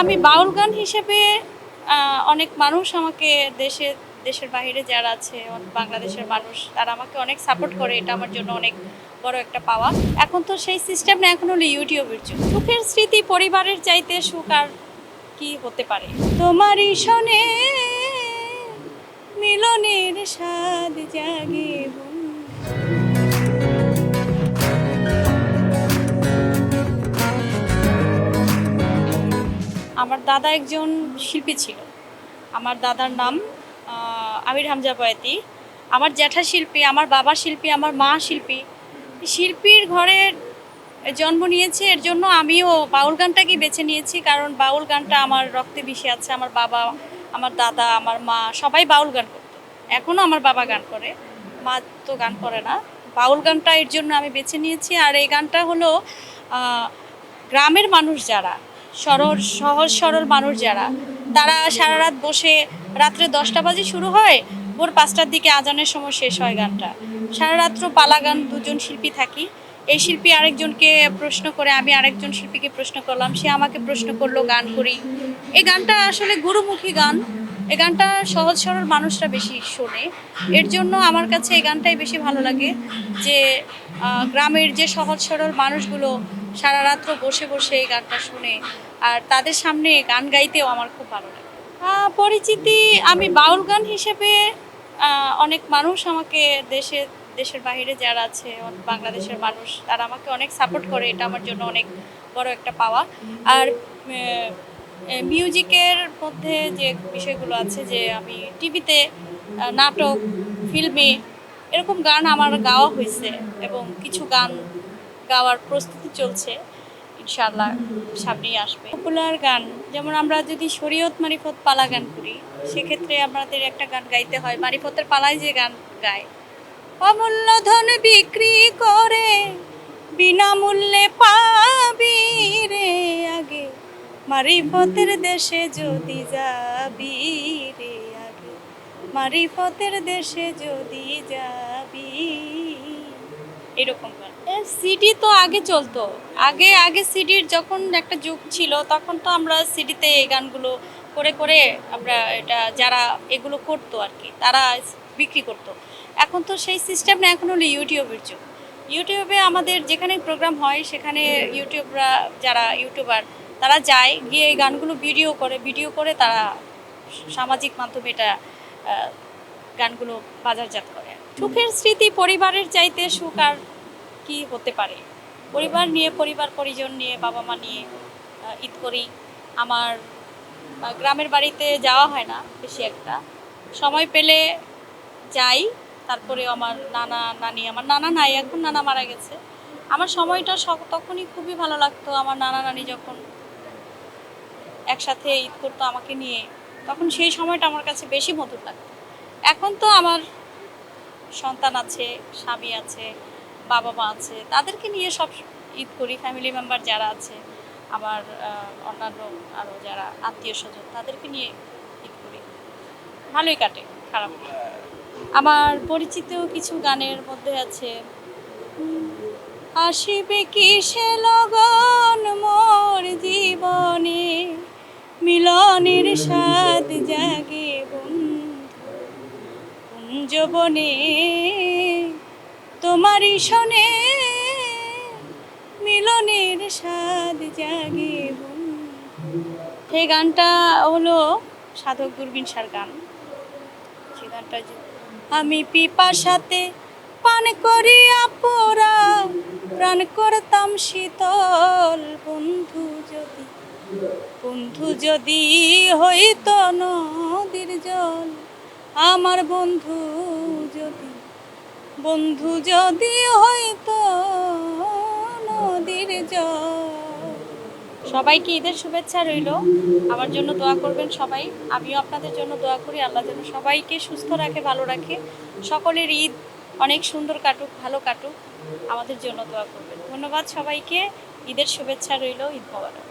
আমি বাউল গান হিসেবে অনেক মানুষ আমাকে দেশে, দেশের বাইরে যারা আছে, বাংলাদেশের মানুষ, তারা আমাকে অনেক সাপোর্ট করে। এটা আমার জন্য অনেক বড় একটা পাওয়া। এখন তো সেই সিস্টেম না, এখন হলো ইউটিউবের যুগ। সুখের স্মৃতি পরিবারের চাইতে সুখ আর কি হতে পারে? তোমার শোনে মিলনের স্বাদ জাগে আমার দাদা একজন শিল্পী ছিল। আমার দাদার নাম আমির হামজা বয়াতি। আমার জ্যাঠা শিল্পী, আমার বাবা শিল্পী, আমার মা শিল্পী। শিল্পীর ঘরে জন্ম নিয়েছে, এর জন্য আমিও বাউল গানটাকেই বেছে নিয়েছি, কারণ বাউল গানটা আমার রক্তে মিশে আছে। আমার বাবা, আমার দাদা, আমার মা সবাই বাউল গান করতো। এখনও আমার বাবা গান করে, মা তো গান করে না। বাউল গানটা এর জন্য আমি বেছে নিয়েছি, আর এই গানটা হলো গ্রামের মানুষ যারা সরল, সহজ, সরল মানুষ যারা, তারা সারা রাত বসে রাত্রে দশটা বাজে শুরু হয়, ভোর পাঁচটার দিকে আজানের সময় শেষ হয় গানটা। সারা রাত্র পালা গান, দুজন শিল্পী থাকি। এই শিল্পী আরেকজনকে প্রশ্ন করে, আমি আরেকজন শিল্পীকে প্রশ্ন করলাম, সে আমাকে প্রশ্ন করল, গান করি? এই গানটা আসলে গুরুমুখী গান। এই গানটা সহজ, সরল মানুষরা বেশি শোনে। এর জন্য আমার কাছে এই গানটাই বেশি ভালো লাগে যে গ্রামের যে সহজ, সরল মানুষগুলো সারা রাত্র বসে বসে এই গানটা শুনে, আর তাদের সামনে গান গাইতেও আমার খুব ভালো লাগে। পরিচিতি, আমি বাউল গান হিসেবে অনেক মানুষ আমাকে দেশে, দেশের বাইরে যারা আছে, বাংলাদেশের মানুষ, তারা আমাকে অনেক সাপোর্ট করে, এটা আমার জন্য অনেক বড় একটা পাওয়া। আর মিউজিকের মধ্যে যে বিষয়গুলো আছে, যে আমি টিভিতে নাটক ফিল্মে এরকম গান আমার গাওয়া হয়েছে, এবং কিছু গান গাওয়ার প্রস্তুতি চলছে, ইনশাআল্লাহ সামনেই আসবে। পপুলার গান, যেমন আমরা যদি শরীয়ত মারিফত পালা গান করি, সেক্ষেত্রে আমাদের একটা গান গাইতে হয়, মারিফতের পালায় যে গান গায়, অমূল্য ধন বিক্রি করে, বিনামূল্যে পাবি রে আগে, মারিফতের দেশে যদি যাবি রে আগে, মারিফতের দেশে যদি যাবি। এরকম সিডি তো আগে চলতো। আগে আগে সিডির যখন একটা যুগ ছিল, তখন তো আমরা সিডিতে এই গানগুলো করে করে আমরা এটা যারা এগুলো করতো আর কি, তারা বিক্রি করতো। এখন তো সেই সিস্টেম না এখন হলো ইউটিউবের যুগ। ইউটিউবে আমাদের যেখানে প্রোগ্রাম হয়, সেখানে ইউটিউবরা যারা ইউটিউবার তারা যায়, গিয়ে এই গানগুলো ভিডিও করে। ভিডিও করে তারা সামাজিক মাধ্যমে এটা গানগুলো বাজারজাত করে। সুখের স্মৃতি, পরিবারের চাইতে সুখ আর কি হতে পারে? পরিবার নিয়ে, পরিবার, পরিজন নিয়ে, বাবা মা নিয়ে ঈদ করি। আমার গ্রামের বাড়িতে যাওয়া হয় না বেশি একটা। সময় পেলে যাই। তারপরে আমার নানা, নানি, আমার নানা নাই, এখন নানা মারা গেছে। আমার সময়টা তখনই খুবই ভালো লাগতো। আমার নানা, নানি যখন একসাথে ঈদ করতো আমাকে নিয়ে, তখন সেই সময়টা আমার কাছে বেশি মধুর লাগতো। এখন তো আমার সন্তান আছে, স্বামী আছে বাবা মা আছে, তাদেরকে নিয়ে সব ঈদ করি ফ্যামিলি মেম্বার যারা আছে, আমার অন্যান্য আরও যারা আত্মীয় স্বজন, তাদেরকে নিয়ে ঈদ করি। ভালোই কাটে, খারাপ আমার পরিচিত কিছু গানের মধ্যে আছে আসিবে কি সে লগন মোর জীবনে? মিলনের স্বাদ জাগে বন্ধু কুঞ্জবনে তোমারই শোনে, মিলনের স্বাদ জাগে সেই গানটা হলো সাধক দূরবীন সার গান। সে গানটা আমি পিপার সাথে পান করিয়া পোরা প্রাণ করতাম শীতল বন্ধু যদি বন্ধু যদি হইত নদীর জল, আমার বন্ধু যদি বন্ধু যদি হইতো নদীর সবাইকে ঈদের শুভেচ্ছা রইল। আমার জন্য দোয়া করবেন সবাই। আমিও আপনাদের জন্য দোয়া করি। আল্লাহ যেন সবাইকে সুস্থ রাখে, ভালো রাখে। সকলের ঈদ অনেক সুন্দর কাটুক, ভালো কাটুক। আমাদের জন্য দোয়া করবেন। ধন্যবাদ সবাইকে। ঈদের শুভেচ্ছা রইল। ঈদ মোবারক।